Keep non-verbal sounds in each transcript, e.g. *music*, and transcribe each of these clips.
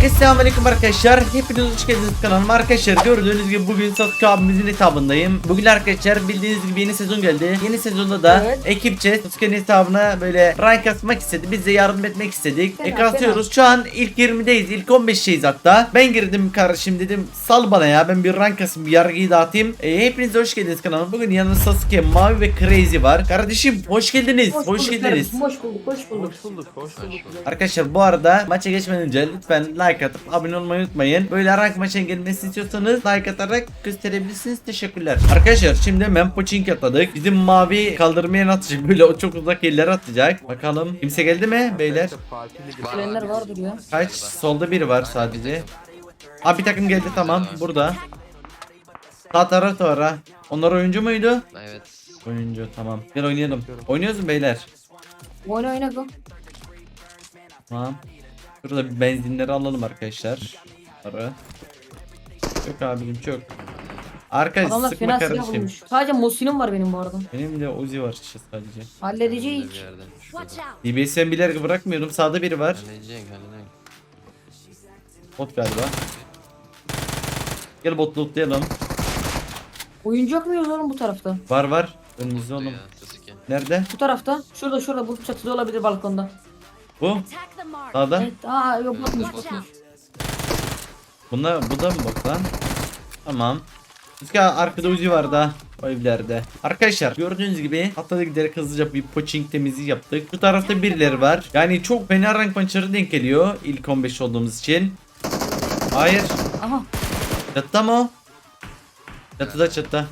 Herkese selamünaleyküm arkadaşlar. Hepiniz hoş geldiniz kanalıma arkadaşlar. Gördüğünüz gibi bugün Sasuke abimizin hesabındayım. Bugün arkadaşlar bildiğiniz gibi yeni sezon geldi. Yeni sezonda da Evet. ekipçe Sasuke'nin hesabına böyle rank atmak istedi. Biz de yardım etmek istedik. Fena, atıyoruz. Şu an ilk 20'deyiz. İlk 15'teyiz hatta. Ben girdim kardeşim dedim. Sal bana ya. Ben bir rank asım bir yargıyı dağıtayım. E, hepiniz hoş geldiniz kanalıma. Bugün yanımda Sasuke, Mavi ve Crazy var. Kardeşim hoş geldiniz. Hoş, bulduk geldiniz. Hoş bulduk, hoş bulduk. Hoş bulduk, hoş bulduk. Arkadaşlar bu arada maça geçmeden önce lütfen like atıp abone olmayı unutmayın. Böyle rank maçın gelmesini istiyorsanız like atarak gösterebilirsiniz. Teşekkürler. Arkadaşlar şimdi hemen poçink atladık. Bizim mavi kaldırmayan atacak. Böyle o çok uzak yerlere atacak. Bakalım kimse geldi mi beyler? Gelenler vardır ya. Kaç? Solda biri var sadece. Abi bir takım geldi tamam burada. Sağ tarafta var ha. Onlar oyuncu muydu? Evet. Oyuncu tamam. Gel oynayalım. Oynuyoruz mu beyler? Oyna oyna go. Tamam. Şurada bir benzinleri alalım arkadaşlar. Para. Çok abicim çok. Arkadaş Adamlar sıkma fena silah kardeşim. bulmuş. Sadece Mosin'im var benim bu arada. Benim de Uzi var işte sadece. Halledeceğiz. Bir yerden. Watch Şurada. out! Bilerek bırakmıyorum. Sağda biri var. Halledecek, halledecek. Bot galiba. Gel bot lootlayalım. Oyuncu yok muyuz oğlum bu tarafta? Var var. Önümüzde oğlum. Ya, Sasuke. Nerede? Bu tarafta. Şurada şurada bu çatıda olabilir balkonda. Bu. Attack the mark! Sağda. Evet. Aa yok bakmış bakmış. Bunda, bu da mı bot lan? Tamam. Rüzgar arkada Uzi var da o evlerde. Arkadaşlar gördüğünüz gibi atladık giderek hızlıca bir poaching temizliği yaptık. Bu tarafta birileri var. Yani çok fena rank puncher'ı denk geliyor ilk 15 olduğumuz için. Hayır. Aha. Çatıda mı o? Çatıda çatıda.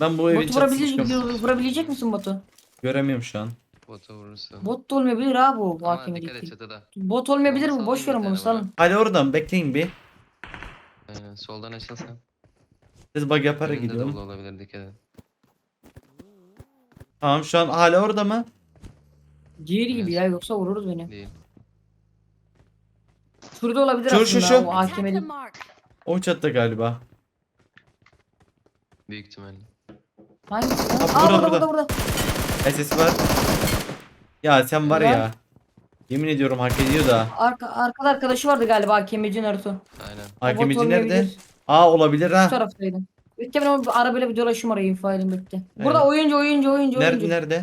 Ben bu evin Botu çatısını vurabilecek, çıkıyorum. vurabilecek misin botu? Göremiyorum şu an. Bota vurursa. Bot da olmayabilir ha bu Ama hakime dikkat et çatıda. Bot olmayabilir bu. Salın Boş bir verin tane bunu bana. salın. Hadi oradan bekleyin bir. Aynen soldan açılsan. Biz bug yaparak Önünde de gidiyorum. dolu olabilir dikkat et. Tamam şu an hala orada mı? Diğeri gibi ya yoksa vururuz beni. Değil. Şurada olabilir Şu, aslında şu, şu. o Attack the mark! O çatıda galiba. Büyük ihtimalle. Hangisi lan? Aa burada burada. burada burada. SS var. Ya sen var ya. Yemin ediyorum hak ediyor da. Arka, arkada arkadaşı vardı galiba hakemeci Naruto. Aynen. Hakemici bot nerede? olmayabilir. Aa olabilir Bu ha. taraftaydı. Ben o arabayla bir dolaşım arayayım failin bekle. Burada Evet. oyuncu oyuncu oyuncu Nerede oyuncu. nerede?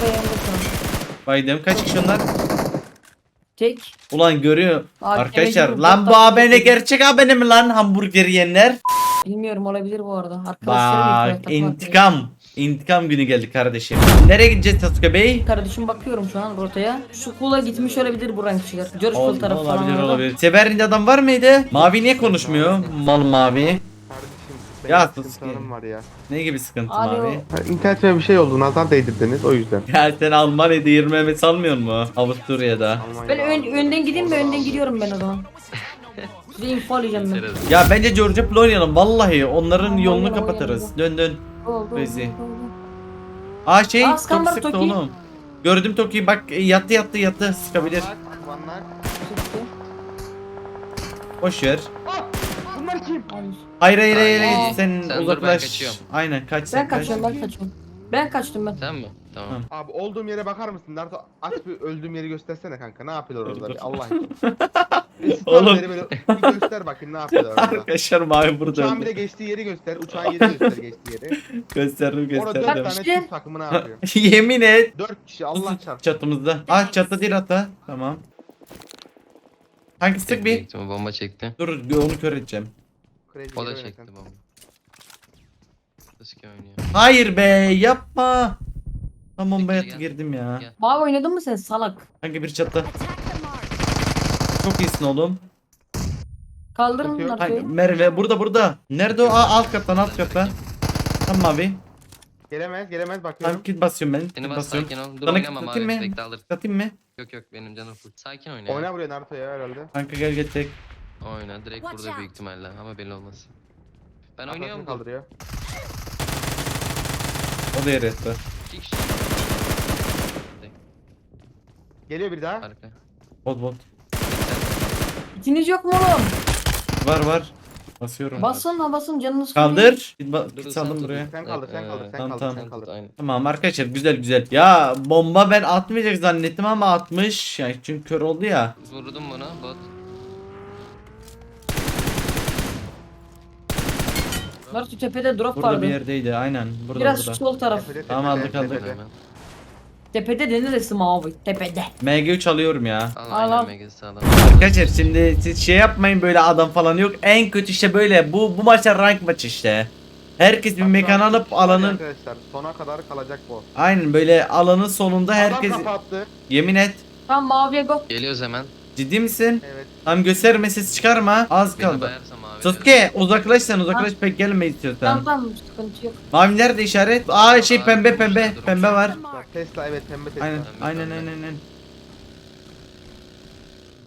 Burada yanında şu an. Baydım. Kaç kişi onlar? Tek. Ulan görüyor. Hakemici Arkadaşlar lan bu abone takip gerçek abone mi lan hamburger yiyenler? Bilmiyorum olabilir bu arada. Arkadaşları Bak intikam. İntikam günü geldi kardeşim. Nereye gideceğiz Sasuke Bey? Kardeşim bakıyorum şu an rotaya. Şu kula gitmiş olabilir bu rankçiler. George tarafı falan. olabilir orada. olabilir. Severince adam var mıydı? Mavi niye konuşmuyor? Mal mavi. Kardeşim Ya sus sıkıntılarım var ya. Ne gibi sıkıntı Alo. mavi? Ha, İnternetime bir şey oldu nazar değdirdiniz o yüzden. Ya sen Almanya'da 20 Mehmet salmıyor mu? Avusturya'da. Ben ön, önden gideyim mi? Önden gidiyorum ben o zaman. *laughs* Size info alacağım ben. Ya bence Georgia Pool oynayalım vallahi onların yolunu kapatırız. Dön dön. Oldu, Bezi. oldu, oldu. Aa şey Aa, var, sıktı Toki. oğlum. Gördüm Toki'yi bak e, yattı yattı yattı sıkabilir. Boş ver. Bunlar kim? Hayır. Hayır hayır hayır, sen, Sen dur, ben uzaklaş. kaçıyorum. Aynen kaç sen Ben kaç. kaçıyorum ben kaçıyorum. Ben kaçtım ben. Sen mi? Tamam. Tamam. Abi olduğum yere bakar mısın? Naruto aç bir öldüğüm yeri göstersene kanka. Ne yapıyorlar Dur, orada? dur. Bir Allah için. *laughs* Oğlum. yeri böyle bir göster bakayım ne yapıyorlar orada. Arkadaşlar mavi burada Uçağın öldü. geçtiği yeri göster. Uçağın yeri göster geçtiği yeri. Gösterdim Orada dört gösterdim. tane. Türk takımı ne yapıyor? *laughs* Yemin et. Dört kişi Allah çarpsın. Çatımızda. Ah çatta değil hatta. Tamam. Hangi sık bir? ihtimal bomba çekti. Dur onu kör edeceğim. Crazy O da çekti versen. bomba. Sasuke oynuyor. Hayır be yapma. Ben gel. girdim ya. Gel. Mavi oynadın mı sen salak? Hangi bir çatta? Çok iyisin oğlum. Kaldırın. Hangi, Naruto'yu. Merve burada burada. Nerede o? Aa, alt kattan alt kattan. Tamam abi. Gelemez gelemez bakıyorum. Tamam kit basıyorum ben. Seni Kit bas basıyorum. sakin ol. Dur Sana oynama atayım mavi. mı? Bekle alır. Satayım mı? Yok yok benim canım full. Sakin oyna. ya. Oyna buraya Naruto ya herhalde. Kanka gel gel tek. Oyna direkt Watch burada out. büyük ihtimalle ama belli olmaz. Ben Kafasını oynuyorum. kaldırıyor. O da yere. İki kişi. Geliyor bir daha. Arka. Bot bot. Kitiniz yok mu oğlum? Var var. Basıyorum. Basın ha basın canınız Kaldır. Git ba- git saldım buraya. Sen kaldır, sen Ee, kaldır, sen tamam, kaldır, tamam. kaldır. Tamam arkadaşlar güzel güzel. Ya bomba ben atmayacak zannettim ama atmış. Yani çünkü kör oldu ya. Vurdum bana bot. Bunlar tepede drop Burada vardı. bir yerdeydi aynen. Burada Biraz burada. sol taraf. Tepede, tepede, Tamam, aldık, aldık. tepede. Tepede de neresi mavi? Tepede. MG3 alıyorum ya. Al Al, al. aynen Megas'ı al. Arkadaşlar şimdi siz şey yapmayın böyle adam falan yok. En kötü işte böyle bu bu maçlar rank maç işte. Herkes bir mekan alıp alanın Arkadaşlar sona kadar kalacak bu. aynen böyle alanın sonunda herkes Adam kapattı. yemin et. Tamam maviye go. Geliyoruz hemen. Ciddi misin? Evet. Tam gösterme ses çıkarma. Az kaldı. bayarsam abi. Sasuke uzaklaş sen uzaklaş pek gelme istiyorsan. Tamam tamam sıkıntı yok. Mavi nerede işaret? Aa şey Aa, pembe pembe pembe var. Bak, Tesla evet pembe Tesla. Aynen aynen aynen aynen.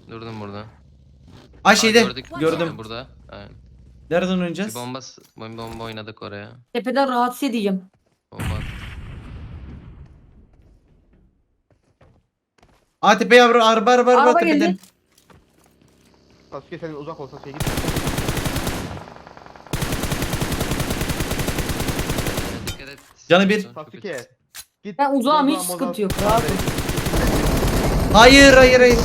Durdum burada. Aa Aa, şeyde gördük. gördüm. Burada. Aynen. Nereden Bir oynayacağız? bomba, s- bir bomba oynadık oraya. Tepeden rahatsız edeceğim. Bomba. Aa tepe yavru araba araba araba Araba tepeden. geldi. Sasuke senin uzak ol Sasuke git. Ee, Dikkat et. Canı bir. Kötü. Git. Ben uzağım hiç sıkıntı yok. Rahat ol. Hayır hayır hayır.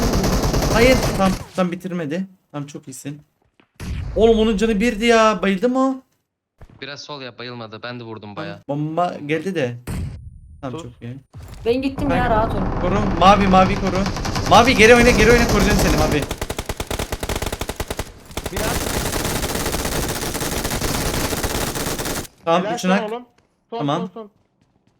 Hayır tam tam bitirmedi. Tam çok iyisin. Oğlum onun canı birdi ya. Bayıldı mı o? Biraz sol yap bayılmadı. Ben de vurdum baya. Bomba geldi de. Tamam Dur. çok iyi. Ben gittim Ben- ya rahat ol. Koru. Mavi mavi koru. Mavi geri oyna geri oyna koruyacağım seni mavi. Biraz. Tamam Helal uçunak. son oğlum. Son, Tamam. Son, son.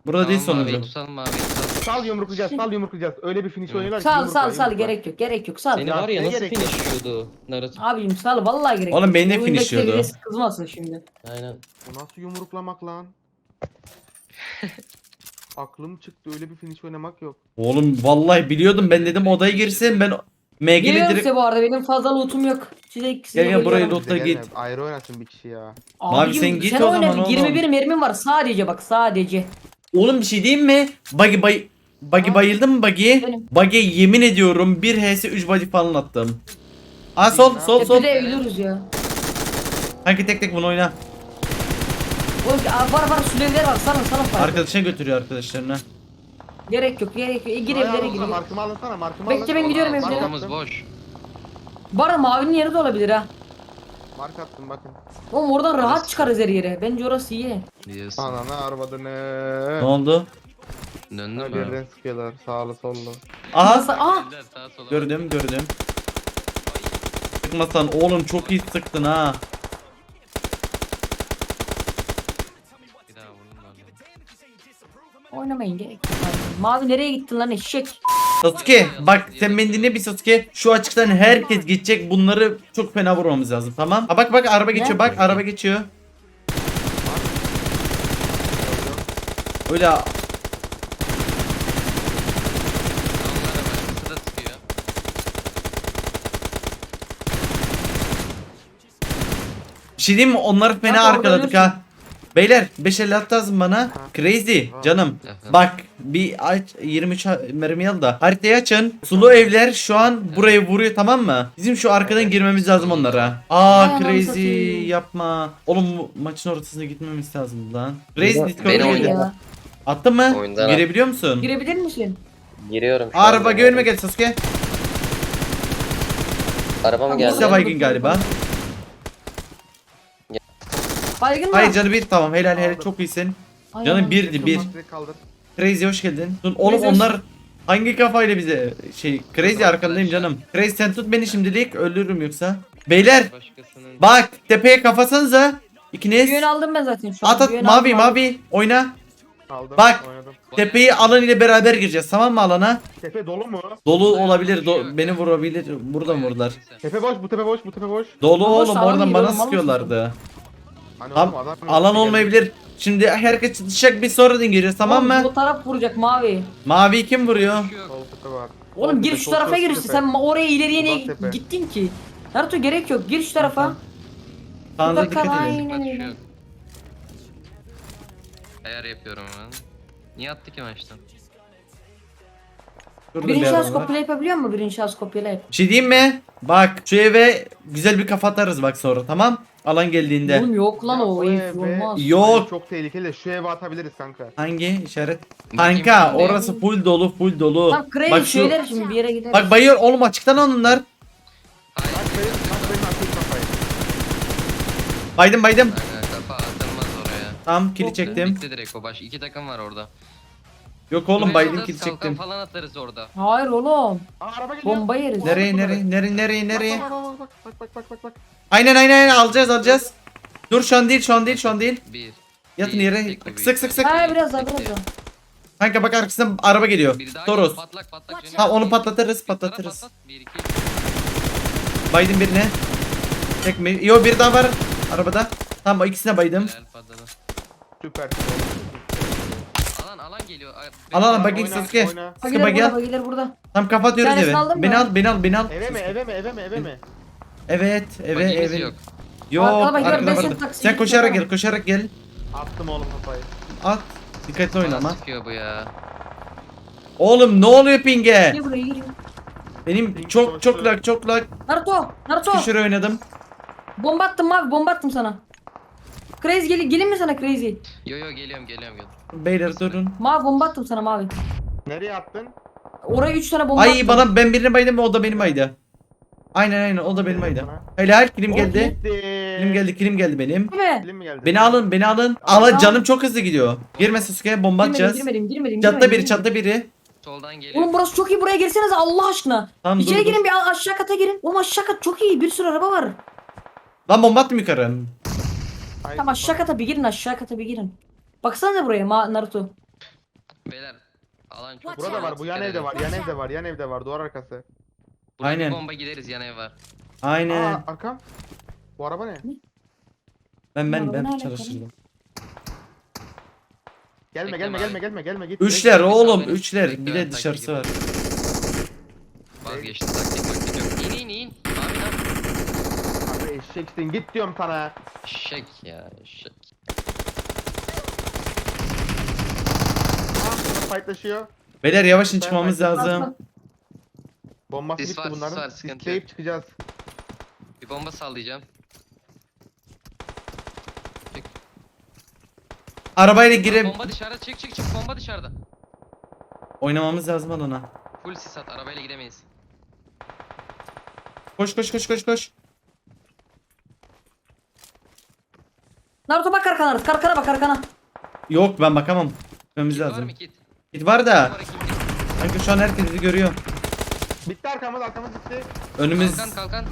Burada değil Tamam, maviyi sonuncu. tutalım tutalım. Sal yumruklayacağız, sal yumruklayacağız. Öyle bir finish oynuyorlar ki Sal yumrukla, sal sal yumrukla. gerek yok gerek yok sal. Seni var ya ne nasıl gerek yok? finishliyordu Naruto. Abicim sal vallahi gerek Oğlum yok. beni Oyundaki finishliyordu. birisi Kızmasın şimdi. Aynen. Bu nasıl yumruklamak lan? *laughs* Aklım çıktı öyle bir finish oynamak yok. Oğlum vallahi biliyordum ben dedim odaya girsin ben MG'li Geliyorum direkt size bu arada benim fazla lootum yok. Size ikisini Gel, gel, Lootla Bize git. Ayrı oynasın bir kişi ya. Abicim, sen git sen o zaman oğlum. 21 mermim var sadece bak sadece. Oğlum bir şey diyeyim mi? Buggy bay Buggy bayıldı mı Buggy? Benim. Buggy yemin ediyorum 1 HS 3 body falan attım. Aa sol sol sol. Tepede ölüyoruz ya. Hangi tek tek bunu oyna. Oğlum var var sülevler var salın salın. Arkadaşına götürüyor arkadaşlarına. Gerek yok gerek yok. E, gir evlere gir. Markımı alınsana markımı Bekle, alın. ben gidiyorum evlere. Arkamız attım, boş. Bara mavinin yeri de olabilir ha. Mark attım bakın. Oğlum oradan rahat Orası. çıkarız her yere. Bence orası iyi. Diyorsun. Ananı arvadını. Ne oldu? Döndün Ha, mü? Birden sıkıyorlar sağlı sollu. Aha Nasıl? Aa! Gördüm gördüm. Sıkmasan oğlum çok iyi sıktın ha. Oynamayın gerek yok. Mavi nereye gittin lan eşek? Sasuke bak sen beni dinle bir Sasuke. Şu açıktan herkes geçecek bunları çok fena vurmamız lazım tamam. Ha bak bak araba geçiyor bak araba geçiyor. Öyle Onlara başkası da sıkıyor. bir şey diyeyim mi onları fena Bak, orada arkaladık ha. Beyler 5 50 at lazım bana. Crazy canım. Efendim? Bak bir aç 23 ha- mermi al da haritayı açın. Sulu evler şu an burayı vuruyor tamam mı? Bizim şu arkadan girmemiz lazım onlara. Aa crazy satayım. yapma. Oğlum bu maçın ortasına gitmemiz lazım lan. Crazy Beni Discord'a ya. Attın mı? Oyundan Girebiliyor musun? Girebilir misin? Giriyorum şu Araba an. görme gel Sasuke. Araba mı geldi? İkisi baygın galiba. Baygın mı? Hayır canı bir tamam helal helal çok iyisin. Ay, canım birdi bir. Kaldır. Crazy hoş geldin. Dur, oğlum Crazy hoş- onlar hangi kafayla bize şey Crazy arkandayım canım. Crazy sen tut beni şimdilik ölürüm yoksa. Beyler Başkasının bak tepeye kafasanıza. İkiniz. Yön aldım ben zaten şu an. At at mavi aldım, mavi oyna. Aldım. Bak. Oynadım. Tepeyi alan ile beraber gireceğiz tamam mı alana? Tepe dolu mu? Dolu olabilir do- beni vurabilir buradan vurdular. Tepe boş bu tepe boş bu tepe boş. Dolu Ama oğlum sağlam oradan bana sıkıyorlardı. Hani Tam oğlum adam alan olmayabilir. Şimdi herkes çatışacak bir sonradan giriyoruz tamam Oğlum, mı? Bu taraf vuracak mavi. Mavi kim vuruyor? Sol tepe var. Oğlum gir şu tarafa gir işte. Sen oraya ileriye niye tepe. gittin ki? Naruto gerek yok. Gir şu tarafa. Sağınıza Bakar, dikkat edin. aynen Sıkma öyle. düşüyor. Ayar yapıyorum ben. Niye attı ki maçtan? Şurada Birinci bir adam var. kopyala yapabiliyor mu? Birinci şans kopyala yap. Bir şey diyeyim mi? Bak şu eve güzel bir kafa atarız bak sonra tamam? Alan geldiğinde. Oğlum yok lan Ya, o. o ev olmaz. Yok. Çok tehlikeli. Şu eve atabiliriz kanka. Hangi işaret? Kanka orası full dolu full dolu. Tam Bak şu şeyler şimdi bir yere gider. Bak bayıyor oğlum açıktan alınlar. Hayır. Bak benim, bak benim atayım kafayı. Baydım baydım. Kafa. Tamam kili çektim. Bitti direkt o baş. İki takım var orada. Yok oğlum Buraya baydım kili kalkan çektim. falan atarız orada. Hayır oğlum. Aa araba geliyor. Bomba yeriz. Nereye nereye nereye nereye nereye? Bak bak bak bak bak bak bak bak. Aynen aynen aynen alacağız alacağız. Dur şu an değil şu an değil şu an değil. Bir. Yatın Bir, yere. tek bir. Sık sık sık. Ha biraz daha biraz daha. Kanka bak arkasından araba geliyor. Bir daha Toros. gel, patlak patlak. Ha onu patlatırız Bir patlatırız. patlat, Bir iki. Baydım birine. Tek mi? Yo bir daha var arabada. Tamam o ikisine baydım. Helal, patladı. Süper. Alan alan geliyor. Ay, Al al bak oyna, Sasuke. oyna. Sıkı Bagiler bagi burada al. bagiler burada. Tamam kapatıyoruz aldın mı? Beni al beni al beni al. Eve mi eve mi eve mi eve mi? Evet eve Bagimiz eve. yok. Yok Arkada bak, arkada Sen koşarak gel koşarak gel. Attım oğlum kafayı. At. Dikkatli oyna Bana ama. sıkıyor bu ya. Oğlum ne oluyor pinge? Gir buraya gir. Benim Ping çok çok lag çok lag. Naruto. Naruto. Şuraya oynadım. Bomba attım abi bomba attım sana. Crazy gel gelin mi sana Crazy? Yo yo geliyorum geliyorum geliyorum. Beyler durun. Mavi bomba attım sana mavi. Nereye attın? Oraya 3 tane bomba Ay attım. bana ben birine baydım o da benim baydı. Aynen aynen o da benim baydı. Helal kilim geldi. Kilim geldi kilim geldi benim. Mi geldi? Beni alın beni alın. Ala canım çok hızlı gidiyor. Girme Sasuke bomba Girmedim atacağız. girmedim girmedim. Girmedim, biri çatta biri. Soldan geliyor. Oğlum burası çok iyi buraya girseniz Allah aşkına. Tamam İçeri dur, dur. girin bir a- aşağı kata girin. Oğlum aşağı kat çok iyi bir sürü araba var. Lan bomba attım yukarı. Ay, Tamam aşağı kata bir girin aşağı kata bir girin. Baksana buraya Ma Naruto. Beyler. Alan çok. Burada var bu yan evde var yan evde var yan evde var duvar arkası. Buraya bir Aynen. bomba gideriz yan ev var. Aynen. Aa arkam. Bu araba ne? Ben ben ben ne çalıştırdım. Gelme gelme abi. gelme gelme gelme git. Üçler oğlum Bekle, üçler. Bir de dışarısı var. Vazgeçtim taktik taktik yok. İn in in. Abi lan. Abi eşeksin git diyorum sana. Şek ya şek. Ah fightlaşıyor. Beyler yavaşın Ben- çıkmamız ben- lazım. Bombası Sis var, sis bunların. var, sıkıntı Sisleyip yok. çıkacağız. Bir bomba sallayacağım. Arabayla girip Bomba dışarıda çık çık çık bomba dışarıda. oynamamız lazım alana. Full sis at arabayla gidemeyiz. Koş koş koş koş koş. Naruto bak arkana Naruto. Arkana bak arkana. Yok ben bakamam. Gitmemiz Kit var lazım. mı kit? Git var da. Var, kit, kit. Sanki şu an herkes bizi görüyor. Bitti arkamız arkamız bitti. Önümüz. Kalkan kalkan.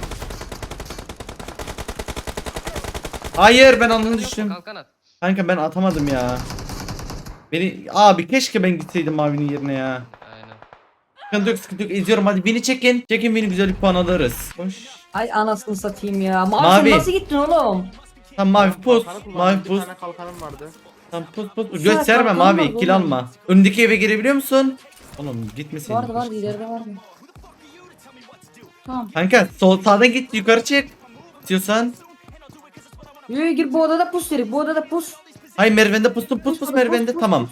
Hayır ben alnını düştüm. Kalkan at. Kanka ben atamadım ya. Beni abi keşke ben gitseydim mavinin yerine ya. Aynen. Sıkıntı yok sıkıntı yok. İzliyorum hadi beni çekin. Çekin beni güzel bir puan alırız. Koş. Ay anasını satayım ya. Mavi, Mavi. nasıl gittin oğlum? Tam mavi pus. Mavi Bir pus. tane kalkanım vardı. Tam pus pus. Kalkan mavi. oğlum. alma. Öndeki eve girebiliyor musun? Oğlum gitmeseydin. Vardı vardı ileride vardı. Tamam. Kanka sol sağdan git yukarı çık. İstiyorsan. Yürü gir bu odada pus dedik. Bu odada pus. Hayır merdivende pustum pus pus Pus, merdivende tamam.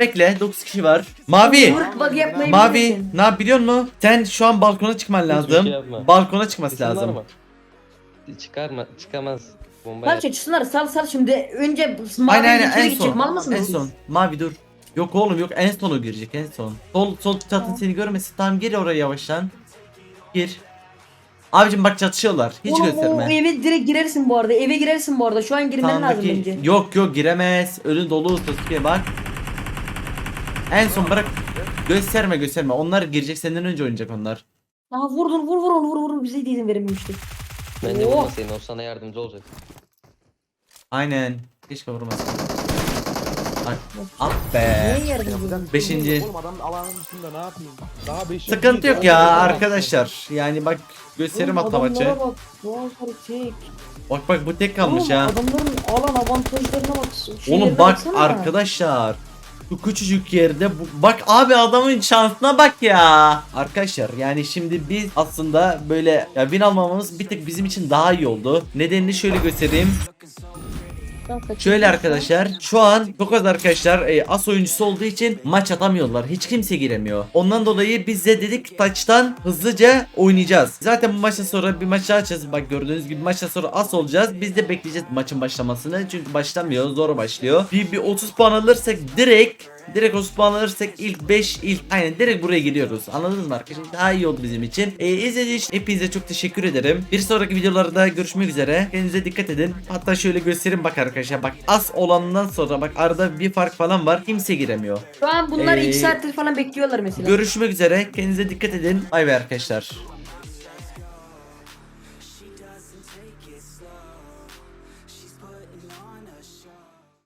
Bekle 9 kişi var. Mavi. Vurk bug yapmayı Mavi bilirsin. ne yap biliyor musun? Sen şu an balkona çıkman lazım. şey yapma. balkona çıkması Sesin var lazım. mı? Çıkarma, çıkamaz. Bomba Sal yer. çatışsınlar sal sal şimdi önce mavi Aynen aynen en gidecek son. mal mısınız En siz? son. Mavi dur. Yok oğlum yok en son o girecek en son. Sol sol çatın Tamam. seni görmesin. Tamam gir oraya yavaştan. Gir. Abicim bak çatışıyorlar. Hiç Oğlum o gösterme. eve direkt girersin bu arada. Eve girersin bu arada. Şu an girmen lazım Sağındaki- bence. Yok yok giremez. Önü dolu Sasuke bak. En son bırak. Gösterme gösterme. Onlar girecek senden önce oynayacak onlar. Aha vurdun vur vur onu vur vur bize de izin verilmemişti. Ben de Oh. vurmasaydın o sana yardımcı olacak. Aynen. Keşke vurmasın. Ay, ah be. Niye yardım ediyorsun? Beşinci. Oğlum adam alanın dışında ne yapayım? Daha beşinci. Sıkıntı yok ya arkadaşlar. Yani bak gösterim hatta maçı. adamlara bak. Tek. Bak bak bu tek kalmış Oğlum, ha. Adamların alan avantajlarına bak. şeylerine Oğlum bak baksana. arkadaşlar. Bu küçücük yerde bu, bak abi adamın şansına bak ya. Arkadaşlar yani şimdi biz aslında böyle ya win almamamız bir tek bizim için daha iyi oldu. Nedenini şöyle göstereyim. Şöyle arkadaşlar şu an çok az arkadaşlar e, as oyuncusu olduğu için maç atamıyorlar. Hiç kimse giremiyor. Ondan dolayı biz de dedik taçtan hızlıca oynayacağız. Zaten bu maçtan sonra bir maç açacağız. Bak gördüğünüz gibi maçtan sonra as olacağız. Biz de bekleyeceğiz maçın başlamasını. Çünkü başlamıyor. Zor başlıyor. Bir, bir 30 puan alırsak direkt Direkt spawnlanırsak ilk 5 ilk aynen direkt buraya geliyoruz. Anladınız mı arkadaşlar? Daha iyi oldu bizim için. Ee, izlediğiniz için hepinize çok teşekkür ederim. Bir sonraki videolarda görüşmek üzere. Kendinize dikkat edin. Hatta şöyle göstereyim bak arkadaşlar. Bak az olandan sonra bak arada bir fark falan var. Kimse giremiyor. Şu an bunlar Ee, 2 saattir falan bekliyorlar mesela. Görüşmek üzere. Kendinize dikkat edin. Bay bay arkadaşlar.